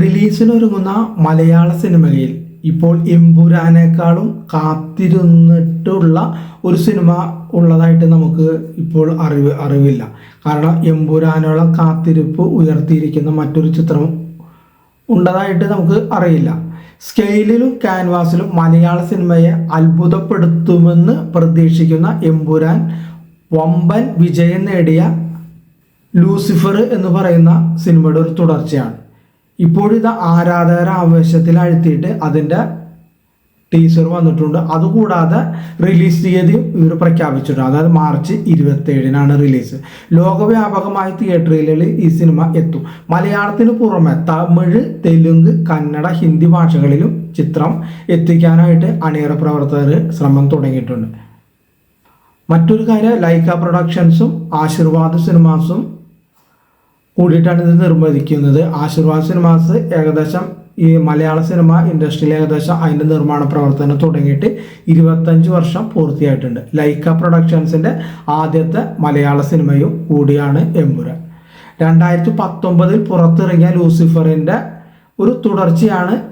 റിലീസിനൊരുങ്ങുന്ന മലയാള സിനിമയിൽ ഇപ്പോൾ എമ്പുരാനേക്കാളും കാത്തിരുന്നിട്ടുള്ള ഒരു സിനിമ ഉള്ളതായിട്ട് നമുക്ക് ഇപ്പോൾ അറിവ് അറിവില്ല. കാരണം എമ്പുരാനോളം കാത്തിരിപ്പ് ഉയർത്തിയിരിക്കുന്ന മറ്റൊരു ചിത്രം ഉള്ളതായിട്ട് നമുക്ക് അറിയില്ല. സ്കെയിലിലും ക്യാൻവാസിലും മലയാള സിനിമയെ അത്ഭുതപ്പെടുത്തുമെന്ന് പ്രതീക്ഷിക്കുന്ന എമ്പുരാൻ വമ്പൻ വിജയം നേടിയ ലൂസിഫർ എന്ന് പറയുന്ന സിനിമയുടെ ഒരു തുടർച്ചയാണ്. ഇപ്പോഴിത് ആരാധകര ആവേശത്തിൽ അഴുത്തിയിട്ട് അതിന്റെ ടീസർ വന്നിട്ടുണ്ട്. അതുകൂടാതെ റിലീസ് തീയതിയും ഇവർ പ്രഖ്യാപിച്ചിട്ടുണ്ട്. അതായത് മാർച്ച് ഇരുപത്തേഴിനാണ് റിലീസ് ലോകവ്യാപകമായ തിയേറ്ററുകളിൽ ഈ സിനിമ എത്തും. മലയാളത്തിന് പുറമെ തമിഴ് തെലുങ്ക് കന്നഡ ഹിന്ദി ഭാഷകളിലും ചിത്രം എത്തിക്കാനായിട്ട് അണിയറ പ്രവർത്തകർ ശ്രമം തുടങ്ങിയിട്ടുണ്ട്. മറ്റൊരു കാര്യം ലൈക്ക പ്രൊഡക്ഷൻസും ആശീർവാദ് സിനിമാസും കൂടിയിട്ടാണ് ഇത് നിർമ്മിക്കുന്നത്. ആശീർവാദ് സിനിമാസ് ഏകദേശം ഈ മലയാള സിനിമ ഇൻഡസ്ട്രിയിൽ ഏകദേശം അതിന്റെ നിർമ്മാണ പ്രവർത്തനം തുടങ്ങിയിട്ട് ഇരുപത്തഞ്ച് വർഷം പൂർത്തിയായിട്ടുണ്ട്. ലൈക്ക പ്രൊഡക്ഷൻസിന്റെ ആദ്യത്തെ മലയാള സിനിമയും കൂടിയാണ് എമ്പുരാൻ. രണ്ടായിരത്തി പത്തൊമ്പതിൽ പുറത്തിറങ്ങിയ ലൂസിഫറിന്റെ ഒരു തുടർച്ചയാണ്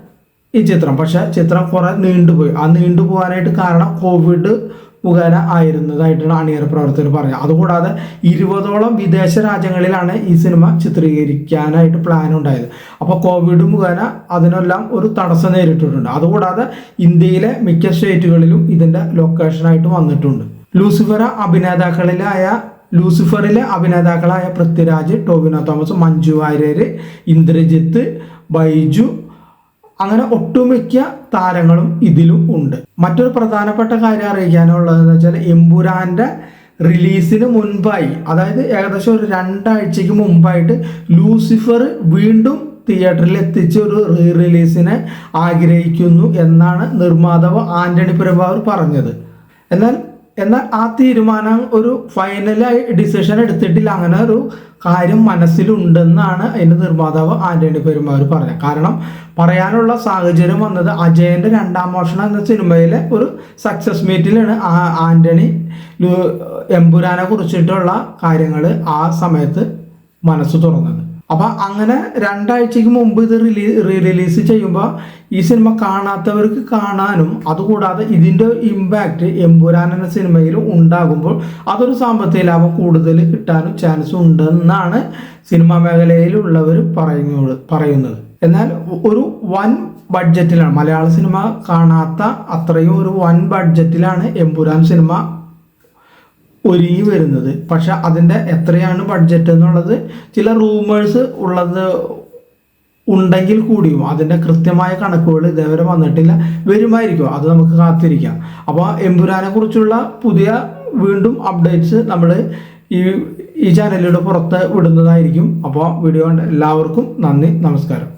ഈ ചിത്രം. പക്ഷെ ചിത്രം കുറെ നീണ്ടുപോയി. ആ നീണ്ടുപോകാനായിട്ട് കാരണം കോവിഡ് മുഖേന ആയിരുന്നതായിട്ടാണ് അണിയറ പ്രവർത്തകർ പറയുക. അതുകൂടാതെ ഇരുപതോളം വിദേശ രാജ്യങ്ങളിലാണ് ഈ സിനിമ ചിത്രീകരിക്കാനായിട്ട് പ്ലാൻ ഉണ്ടായത്. അപ്പോൾ കോവിഡ് മുഖേന അതിനെല്ലാം ഒരു തടസ്സം നേരിട്ടിട്ടുണ്ട്. അതുകൂടാതെ ഇന്ത്യയിലെ മിക്ക സ്റ്റേറ്റുകളിലും ഇതിന്റെ ലൊക്കേഷനായിട്ട് വന്നിട്ടുണ്ട്. ലൂസിഫറ അഭിനേതാക്കളിലായ ലൂസിഫറിലെ അഭിനേതാക്കളായ പൃഥ്വിരാജ് ടോബിനോ തോമസ് മഞ്ജു വാര്യർ ഇന്ദ്രജിത്ത് ബൈജു അങ്ങനെ ഒട്ടുമിക്ക താരങ്ങളും ഇതിലും ഉണ്ട്. മറ്റൊരു പ്രധാനപ്പെട്ട കാര്യം അറിയിക്കാനുള്ളതെന്ന് വെച്ചാൽ എമ്പുരാന്റെ റിലീസിന് മുൻപായി അതായത് ഏകദേശം ഒരു രണ്ടാഴ്ചക്ക് മുമ്പായിട്ട് ലൂസിഫർ വീണ്ടും തിയേറ്ററിൽ എത്തിച്ച് ഒരു റീ റിലീസിനെ ആഗ്രഹിക്കുന്നു എന്നാണ് നിർമ്മാതാവ് ആന്റണി പെരുമ്പാവൂർ പറഞ്ഞത്. എന്നാൽ എന്നാൽ ആ തീരുമാനം ഒരു ഫൈനലായി ഡിസിഷൻ എടുത്തിട്ടില്ല. അങ്ങനെ ഒരു കാര്യം മനസ്സിലുണ്ടെന്നാണ് അതിന്റെ നിർമ്മാതാവ് ആന്റണി പെരുമാർ പറഞ്ഞത്. കാരണം പറയാനുള്ള സാഹചര്യം വന്നത് അജയന്റെ രണ്ടാം മോഷണം എന്ന സിനിമയിലെ ഒരു സക്സസ് മീറ്റിലാണ് ആ ആന്റണി എംപുരാനെ കുറിച്ചിട്ടുള്ള കാര്യങ്ങൾ ആ സമയത്ത് മനസ്സ് തുറന്നത്. അപ്പൊ അങ്ങനെ രണ്ടാഴ്ചക്ക് മുമ്പ് ഇത് റിലീ റിലീസ് ചെയ്യുമ്പോൾ ഈ സിനിമ കാണാത്തവർക്ക് കാണാനും അതുകൂടാതെ ഇതിന്റെ ഇമ്പാക്റ്റ് എമ്പുരാൻ എന്ന സിനിമയിൽ ഉണ്ടാകുമ്പോൾ അതൊരു സാമ്പത്തിക ലാഭം കൂടുതൽ കിട്ടാനും ചാൻസ് ഉണ്ടെന്നാണ് സിനിമാ മേഖലയിലുള്ളവർ പറയുന്നു പറയുന്നത്. എന്നാൽ ഒരു വൻ ബഡ്ജറ്റിലാണ് മലയാള സിനിമ കാണാത്ത അത്രയും ഒരു വൻ ബഡ്ജറ്റിലാണ് എമ്പുരാൻ സിനിമ ഒരുങ്ങി വരുന്നത്. പക്ഷെ അതിന്റെ എത്രയാണ് ബഡ്ജറ്റ് എന്നുള്ളത് ചില റൂമേഴ്സ് ഉള്ളത് ഉണ്ടെങ്കിൽ കൂടിയും അതിന്റെ കൃത്യമായ കണക്കുകൾ ഇതേവരെ വന്നിട്ടില്ല. വരുമായിരിക്കും. അത് നമുക്ക് കാത്തിരിക്കാം. അപ്പോൾ എമ്പുരാനെ കുറിച്ചുള്ള പുതിയ വീണ്ടും അപ്ഡേറ്റ്സ് നമ്മൾ ഈ ഈ ചാനലിലൂടെ പുറത്ത് വിടുന്നതായിരിക്കും. അപ്പോൾ വീഡിയോ എല്ലാവർക്കും നന്ദി. നമസ്കാരം.